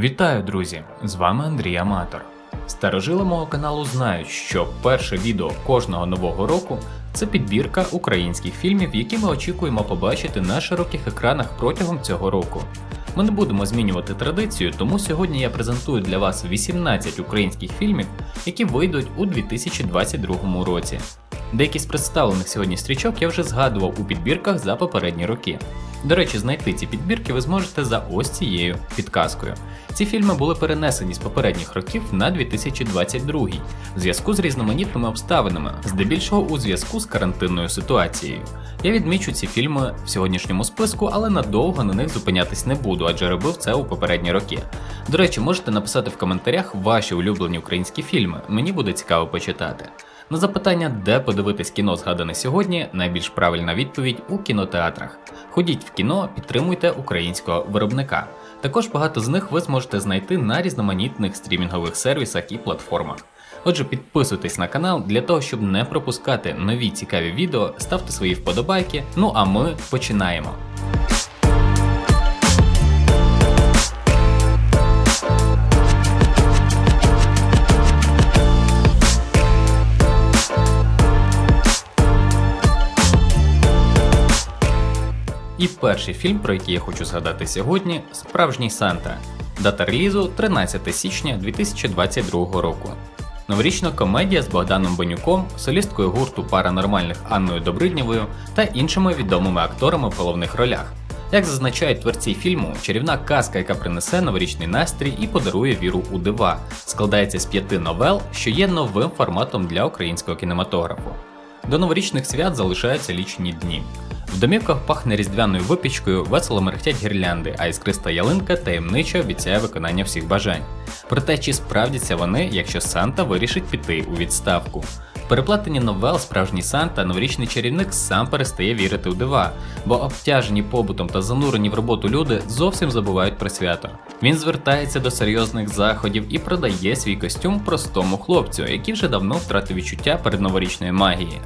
Вітаю, друзі! З вами Андрій Аматор. Старожили мого каналу знають, що перше відео кожного нового року це підбірка українських фільмів, які ми очікуємо побачити на широких екранах протягом цього року. Ми не будемо змінювати традицію, тому сьогодні я презентую для вас 18 українських фільмів, які вийдуть у 2022 році. Деякі з представлених сьогодні стрічок я вже згадував у підбірках за попередні роки. До речі, знайти ці підбірки ви зможете за ось цією підказкою. Ці фільми були перенесені з попередніх років на 2022 в зв'язку з різноманітними обставинами, здебільшого у зв'язку з карантинною ситуацією. Я відмічу ці фільми в сьогоднішньому списку, але надовго на них зупинятись не буду, адже робив це у попередні роки. До речі, можете написати в коментарях ваші улюблені українські фільми. Мені буде цікаво почитати. На запитання, де подивитись кіно згадане сьогодні, найбільш правильна відповідь у кінотеатрах. Ходіть в кіно, підтримуйте українського виробника. Також багато з них ви зможете знайти на різноманітних стрімінгових сервісах і платформах. Отже, підписуйтесь на канал для того, щоб не пропускати нові цікаві відео, ставте свої вподобайки. Ну а ми починаємо. І перший фільм, про який я хочу згадати сьогодні, Справжній Санта. Дата релізу 13 січня 2022 року. Новорічна комедія з Богданом Бенюком, солісткою гурту Паранормальних Анною Добриднєвою та іншими відомими акторами в головних ролях. Як зазначають творці фільму, чарівна казка, яка принесе новорічний настрій і подарує віру у дива, складається з п'яти новел, що є новим форматом для українського кінематографу. До новорічних свят залишаються лічені дні. В домівках пахне різдвяною випічкою, весело мерехтять гірлянди, а іскриста ялинка таємниче обіцяє виконання всіх бажань. Проте чи справдяться вони, якщо Санта вирішить піти у відставку? В переплетенні новел справжній Санта новорічний чарівник сам перестає вірити у дива, бо обтяжені побутом та занурені в роботу люди зовсім забувають про свято. Він звертається до серйозних заходів і продає свій костюм простому хлопцю, який вже давно втратив відчуття перед новорічною магією.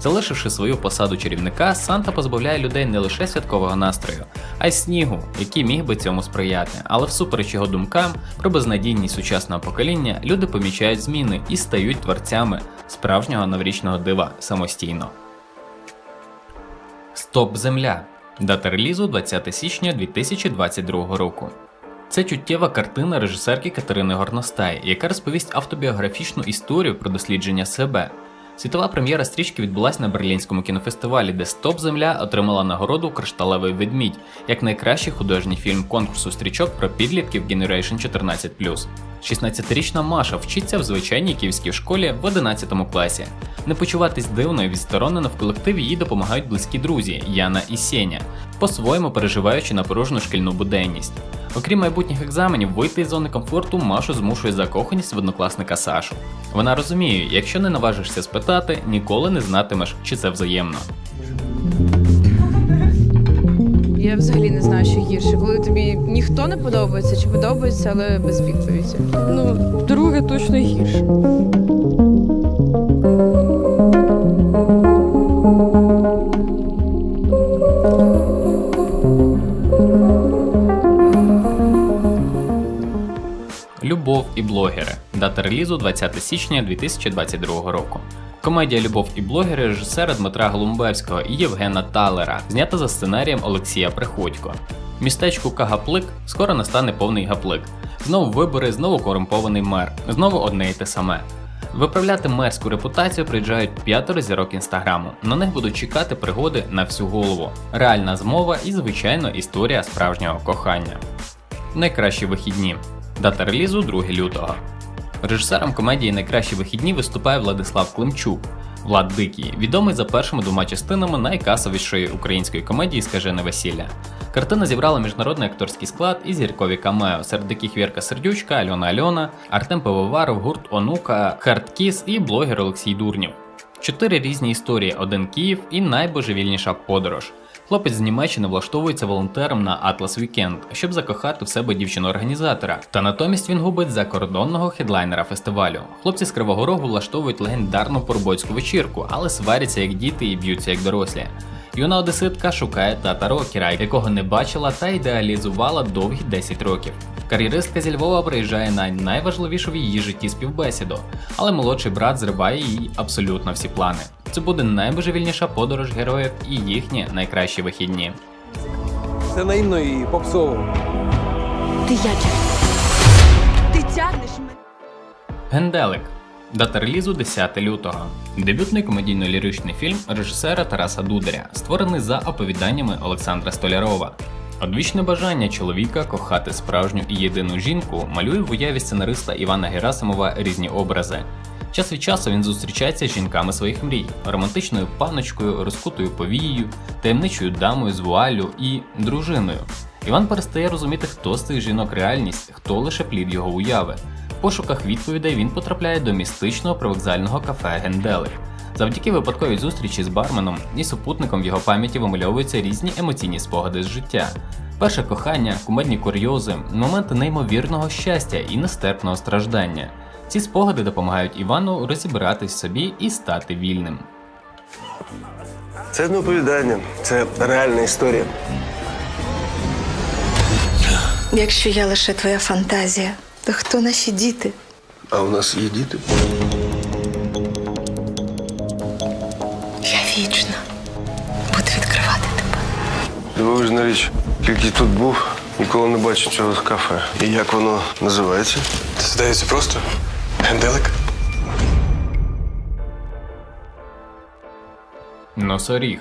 Залишивши свою посаду чарівника, Санта позбавляє людей не лише святкового настрою, а й снігу, який міг би цьому сприяти. Але всупереч його думкам про безнадійність сучасного покоління, люди помічають зміни і стають творцями справжнього новорічного дива самостійно. Стоп Земля. Дата релізу 20 січня 2022 року. Це чуттєва картина режисерки Катерини Горностай, яка розповість автобіографічну історію про дослідження себе. Світова прем'єра стрічки відбулася на Берлінському кінофестивалі, де Стоп Земля отримала нагороду Кришталевий ведмідь як найкращий художній фільм конкурсу стрічок про підлітків Generation 14+. 16-річна Маша вчиться в звичайній київській школі в 11 класі. Не почуватись дивно і відсторонено в колективі їй допомагають близькі друзі Яна і Сеня, по-своєму переживаючи напружену шкільну буденність. Окрім майбутніх екзаменів, вийти із зони комфорту Машу змушує закоханість в однокласника Сашу. Вона розуміє, якщо не наважишся спитати, ніколи не знатимеш, чи це взаємно. Я взагалі не знаю, що гірше, коли тобі ніхто не подобається чи подобається, але без відповіді. Ну, друге точно гірше. Блогери. Дата релізу 20 січня 2022 року. Комедія Любов і блогери режисера Дмитра Голумбевського і Євгена Талера, знята за сценарієм Олексія Приходько. Містечку Кагаплик скоро настане повний гаплик. Знову вибори, знову корумпований мер, знову одне й те саме. Виправляти мерську репутацію приїжджають п'ятеро зірок інстаграму. На них будуть чекати пригоди на всю голову, реальна змова і, звичайно, історія справжнього кохання. Найкращі вихідні. Дата релізу 2 лютого. Режисером комедії Найкращі вихідні виступає Владислав Климчук. Влад Дикий, відомий за першими двома частинами найкасовішої української комедії Скажене весілля. Картина зібрала міжнародний акторський склад і зіркові камео, серед яких Вірка Сердючка, Альона Альона, Артем Пивоваров, гурт Онука, Хардкіс і блогер Олексій Дурнів. Чотири різні історії: один Київ і найбожевільніша подорож. Хлопець з Німеччини влаштовується волонтером на Atlas Weekend, щоб закохати в себе дівчину-організатора. Та натомість він губить закордонного хедлайнера фестивалю. Хлопці з Кривого Рогу влаштовують легендарну порубойську вечірку, але сваряться як діти і б'ються як дорослі. Юна одеситка шукає тата рокера, якого не бачила та ідеалізувала довгі 10 років. Кар'єристка зі Львова приїжджає на найважливішу в її житті співбесіду, але молодший брат зриває їй абсолютно всі плани. Це буде найбожевільніша подорож героїв і їхні найкращі вихідні. Це наївно і попсово. Ти ячер. Ти тягнеш мене. Генделик. Дата релізу 10 лютого. Дебютний комедійно-ліричний фільм режисера Тараса Дударя, створений за оповіданнями Олександра Столярова. Одвічне бажання чоловіка кохати справжню і єдину жінку малює в уяві сценариста Івана Герасимова різні образи. Час від часу він зустрічається з жінками своїх мрій, романтичною паночкою, розкутою повією, таємничою дамою з вуаллю і дружиною. Іван перестає розуміти, хто з цих жінок реальність, хто лише плід його уяви. В пошуках відповідей він потрапляє до містичного привокзального кафе Генделик. Завдяки випадковій зустрічі з барменом і супутником в його пам'яті вимальовуються різні емоційні спогади з життя. Перше кохання, кумедні курйози, моменти неймовірного щастя і нестерпного страждання. Ці спогади допомагають Івану розібратись в собі і стати вільним. Це не оповідання, це реальна історія. Якщо я лише твоя фантазія, то хто наші діти? А у нас є діти. Дивовижна річ. Тільки тут був, ніколи не бачив цього кафе. І як воно називається? Це здається просто генделик. Носоріг.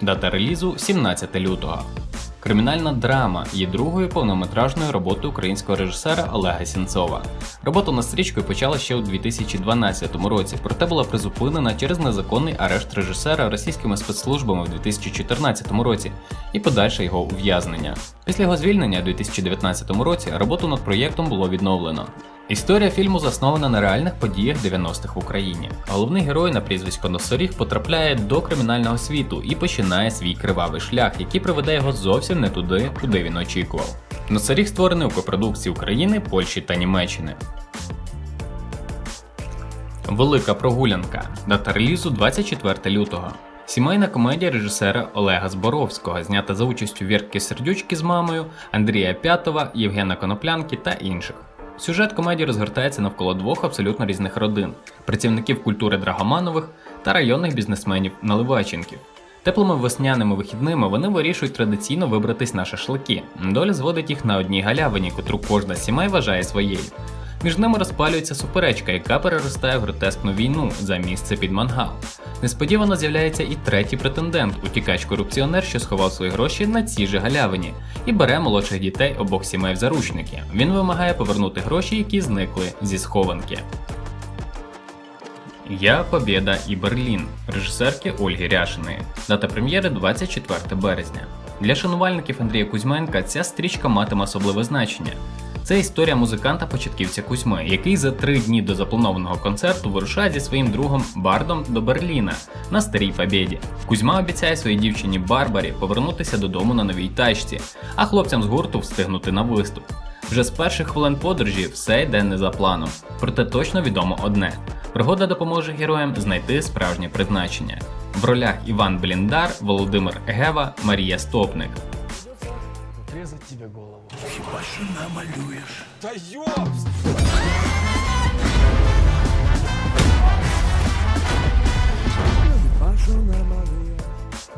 Дата релізу 17 лютого. Кримінальна драма є другою повнометражною роботою українського режисера Олега Сінцова. Робота над стрічкою почала ще у 2012 році, проте була призупинена через незаконний арешт режисера російськими спецслужбами в 2014 році і подальше його ув'язнення. Після його звільнення у 2019 році роботу над проєктом було відновлено. Історія фільму заснована на реальних подіях 90-х в Україні. Головний герой на прізвисько Носоріг потрапляє до кримінального світу і починає свій кривавий шлях, який приведе його зовсім не туди, куди він очікував. Носоріг створений у копродукції України, Польщі та Німеччини. Велика прогулянка. Дата релізу 24 лютого. Сімейна комедія режисера Олега Зборовського, знята за участю Вірки Сердючки з мамою, Андрія П'ятова, Євгена Коноплянки та інших. Сюжет комедії розгортається навколо двох абсолютно різних родин: працівників культури Драгоманових та районних бізнесменів Наливайченків. Теплими весняними вихідними вони вирішують традиційно вибратись на шашлики. Доля зводить їх на одній галявині, котру кожна сімей вважає своєю. Між ними розпалюється суперечка, яка переростає в гротескну війну за місце під мангал. Несподівано з'являється і третій претендент, утікач-корупціонер, що сховав свої гроші на цій же галявині, і бере молодших дітей обох сімей в заручники. Він вимагає повернути гроші, які зникли зі схованки. Я Побєда і Берлін режисерки Ольги Ряшиної. Дата прем'єри 24 березня. Для шанувальників Андрія Кузьменка ця стрічка матиме особливе значення. Це історія музиканта-початківця Кузьми, який за три дні до запланованого концерту вирушає зі своїм другом Бардом до Берліна на старій Побєді. Кузьма обіцяє своїй дівчині Барбарі повернутися додому на новій тачці, а хлопцям з гурту встигнути на виступ. Вже з перших хвилин подорожі все йде не за планом. Проте точно відомо одне: пригода допоможе героям знайти справжнє призначення. В ролях Іван Бліндар, Володимир Гева, Марія Стопник. отрезать тебе голову. Хіба що намалюєш? Та йопс!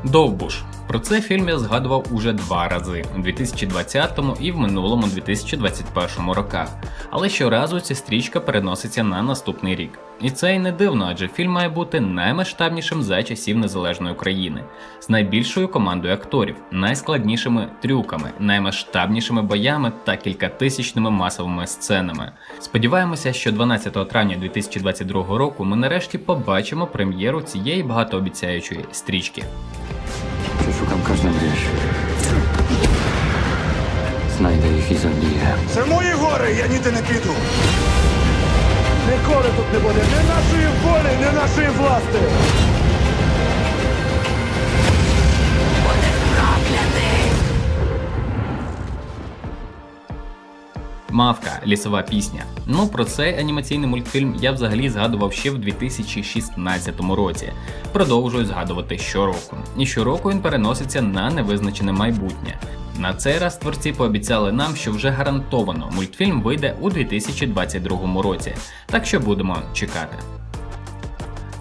Довбуш Про цей фільм я згадував уже два рази у 2020 і в минулому 2021 роках. Але щоразу ця стрічка переноситься на наступний рік. І це й не дивно, адже фільм має бути наймасштабнішим за часів незалежної України, з найбільшою командою акторів, найскладнішими трюками, наймасштабнішими боями та кількатисячними масовими сценами. Сподіваємося, що 12 травня 2022 року ми нарешті побачимо прем'єру цієї багатообіцяючої стрічки. Przeszukam każdą wieś. Знайде їх і zabiję. Це мої гори, я ніде не піду. Ніколи тут не буде Не нашої волі, не нашої власти. Мавка, лісова пісня. Ну про цей анімаційний мультфільм я взагалі згадував ще в 2016 році. Продовжую згадувати щороку. І щороку він переноситься на невизначене майбутнє. На цей раз творці пообіцяли нам, що вже гарантовано мультфільм вийде у 2022 році, так що будемо чекати.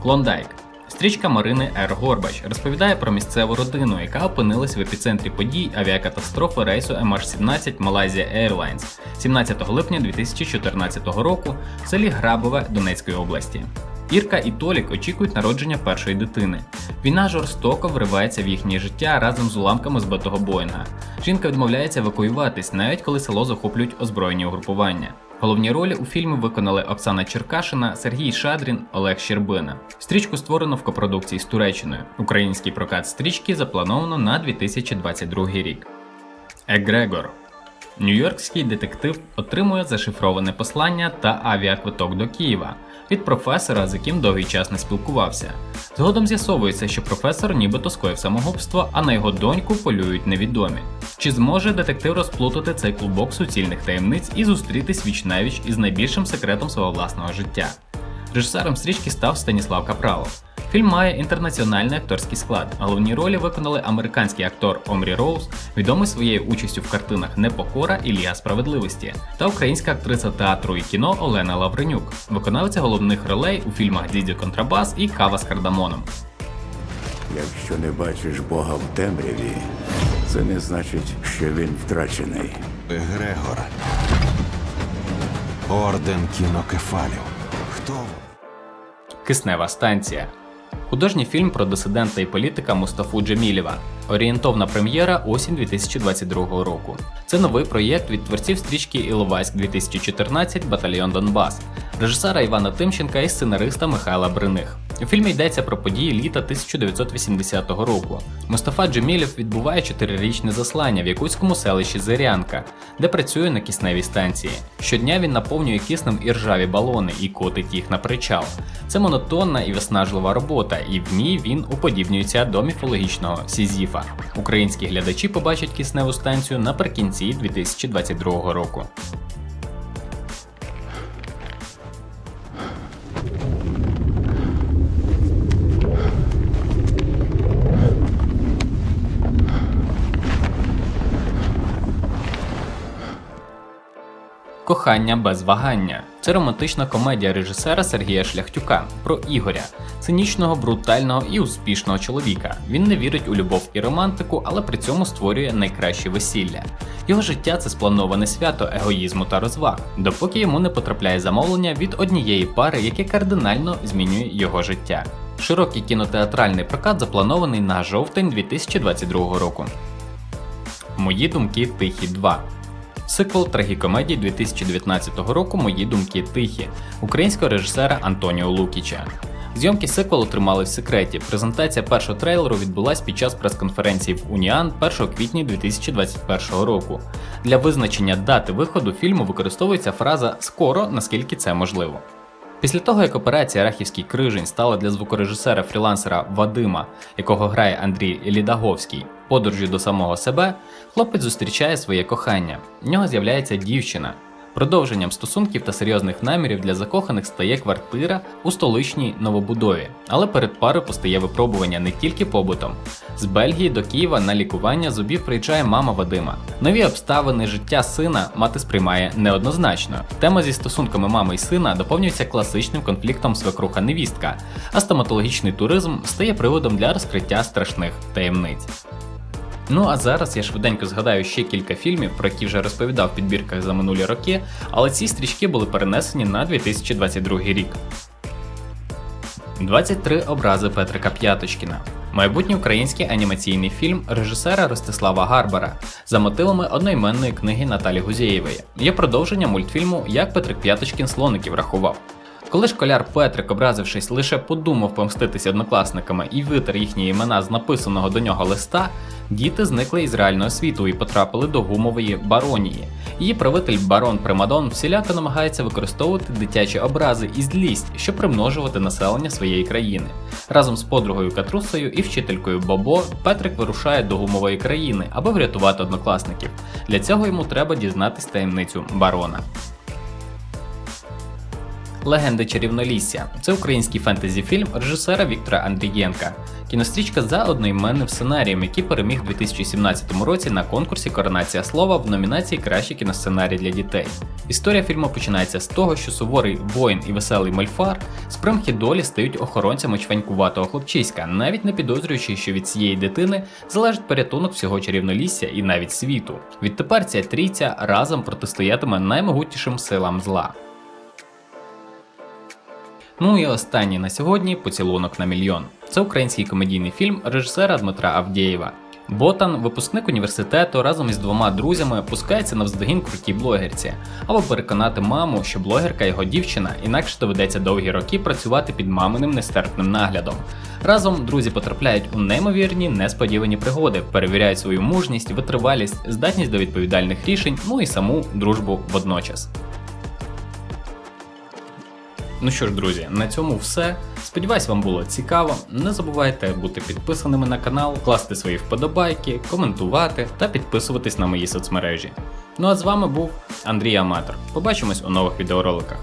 Клондайк. Стрічка Марини Р. Горбач розповідає про місцеву родину, яка опинилась в епіцентрі подій авіакатастрофи рейсу MH17 Malaysia Airlines 17 липня 2014 року в селі Грабове Донецької області. Ірка і Толік очікують народження першої дитини. Війна жорстоко вривається в їхнє життя разом з уламками збитого Боїнга. Жінка відмовляється евакуюватись, навіть коли село захоплюють озброєні угрупування. Головні ролі у фільмі виконали Оксана Черкашина, Сергій Шадрін, Олег Щербина. Стрічку створено в копродукції з Туреччиною. Український прокат стрічки заплановано на 2022 рік. Егрегор. Нью-Йоркський детектив отримує зашифроване послання та авіаквиток до Києва від професора, з яким довгий час не спілкувався. Згодом з'ясовується, що професор нібито скоїв самогубство, а на його доньку полюють невідомі. Чи зможе детектив розплутати цей клубок суцільних таємниць і зустрітись віч-навіч із найбільшим секретом свого власного життя? Режисером стрічки став Станіслав Капралов. Фільм має інтернаціональний акторський склад. Головні ролі виконали американський актор Омрі Роуз, відомий своєю участю в картинах Непокора і Ліга справедливості, та українська актриса театру і кіно Олена Лавренюк, виконавиця головних ролей у фільмах Дідьо Контрабас і Кава з кардамоном. Якщо не бачиш Бога в темряві, це не значить, що він втрачений. Грегор. Орден кінокефалів. Хто? Киснева станція. Художній фільм про дисидента і політика Мустафу Джемілєва. Орієнтовна прем'єра осінь 2022 року. Це новий проєкт від творців стрічки Іловайськ 2014 Батальйон Донбас, режисера Івана Тимченка і сценариста Михайла Бриних. У фільмі йдеться про події літа 1980 року. Мустафа Джемілєв відбуває чотирирічне заслання в якутському селищі Зирянка, де працює на кисневій станції. Щодня він наповнює киснем і ржаві балони і котить їх на причал. Це монотонна і виснажлива робота, і в ній він уподібнюється до міфологічного Сізіфа. Українські глядачі побачать кисневу станцію наприкінці 2022 року. Кохання без вагання це романтична комедія режисера Сергія Шляхтюка про Ігоря, цинічного, брутального і успішного чоловіка. Він не вірить у любов і романтику, але при цьому створює найкраще весілля. Його життя це сплановане свято егоїзму та розваг, допоки йому не потрапляє замовлення від однієї пари, яке кардинально змінює його життя. Широкий кінотеатральний прокат запланований на жовтень 2022 року. Мої думки тихі 2. Сиквел трагікомедії 2019 року Мої думки тихі українського режисера Антоніо Лукіча. Зйомки сиквелу тримали в секреті. Презентація першого трейлеру відбулась під час прес-конференції в Уніан 1 квітня 2021 року. Для визначення дати виходу фільму використовується фраза скоро, наскільки це можливо. Після того, як операція Рахівський крижень стала для звукорежисера фрілансера Вадима, якого грає Андрій Лідаговський, подорожю до самого себе, хлопець зустрічає своє кохання. В нього з'являється дівчина. Продовженням стосунків та серйозних намірів для закоханих стає квартира у столичній новобудові, але перед парою постає випробування не тільки побутом. З Бельгії до Києва на лікування зубів приїжджає мама Вадима. Нові обставини життя сина мати сприймає неоднозначно. Тема зі стосунками мами й сина доповнюється класичним конфліктом свекруха-невістка, а стоматологічний туризм стає приводом для розкриття страшних таємниць. Ну а зараз я швиденько згадаю ще кілька фільмів, про які вже розповідав в підбірках за минулі роки, але ці стрічки були перенесені на 2022 рік. 23 образи Петрика П'яточкіна. Майбутній український анімаційний фільм режисера Ростислава Гарбара за мотивами одноіменної книги Наталі Гузєєвої. Є продовження мультфільму Як Петрик П'яточкін слоників рахував. Коли школяр Петрик, образившись, лише подумав помститися однокласниками і витер їхні імена з написаного до нього листа, діти зникли із реального світу і потрапили до гумової баронії. Її правитель барон Примадон всіляко намагається використовувати дитячі образи і злість, щоб примножувати населення своєї країни. Разом з подругою Катрусою і вчителькою Бобо Петрик вирушає до гумової країни, аби врятувати однокласників. Для цього йому треба дізнатись таємницю барона. Легенди чарівнолісся це український фентезі-фільм режисера Віктора Андрієнка. Кінострічка за одноіменним сценарієм, який переміг у 2017 році на конкурсі Коронація слова в номінації Кращий кіносценарій для дітей. Історія фільму починається з того, що суворий воїн і веселий мольфар з примхи долі стають охоронцями чванькуватого хлопчиська, навіть не підозрюючи, що від цієї дитини залежить порятунок всього чарівнолісся і навіть світу. Відтепер ця трійця разом протистоятиме наймогутнішим силам зла. Ну і останній на сьогодні поцілунок на мільйон. Це український комедійний фільм режисера Дмитра Авдєєва. Ботан, випускник університету, разом із двома друзями пускається навздогін крутій блогерці, аби переконати маму, що блогерка його дівчина, інакше доведеться довгі роки працювати під маминим нестерпним наглядом. Разом друзі потрапляють у неймовірні несподівані пригоди, перевіряють свою мужність, витривалість, здатність до відповідальних рішень, ну і саму дружбу водночас. Ну що ж, друзі, на цьому все. Сподіваюсь, вам було цікаво. Не забувайте бути підписаними на канал, класти свої вподобайки, коментувати та підписуватись на мої соцмережі. Ну а з вами був Андрій Аматор. Побачимось у нових відеороликах.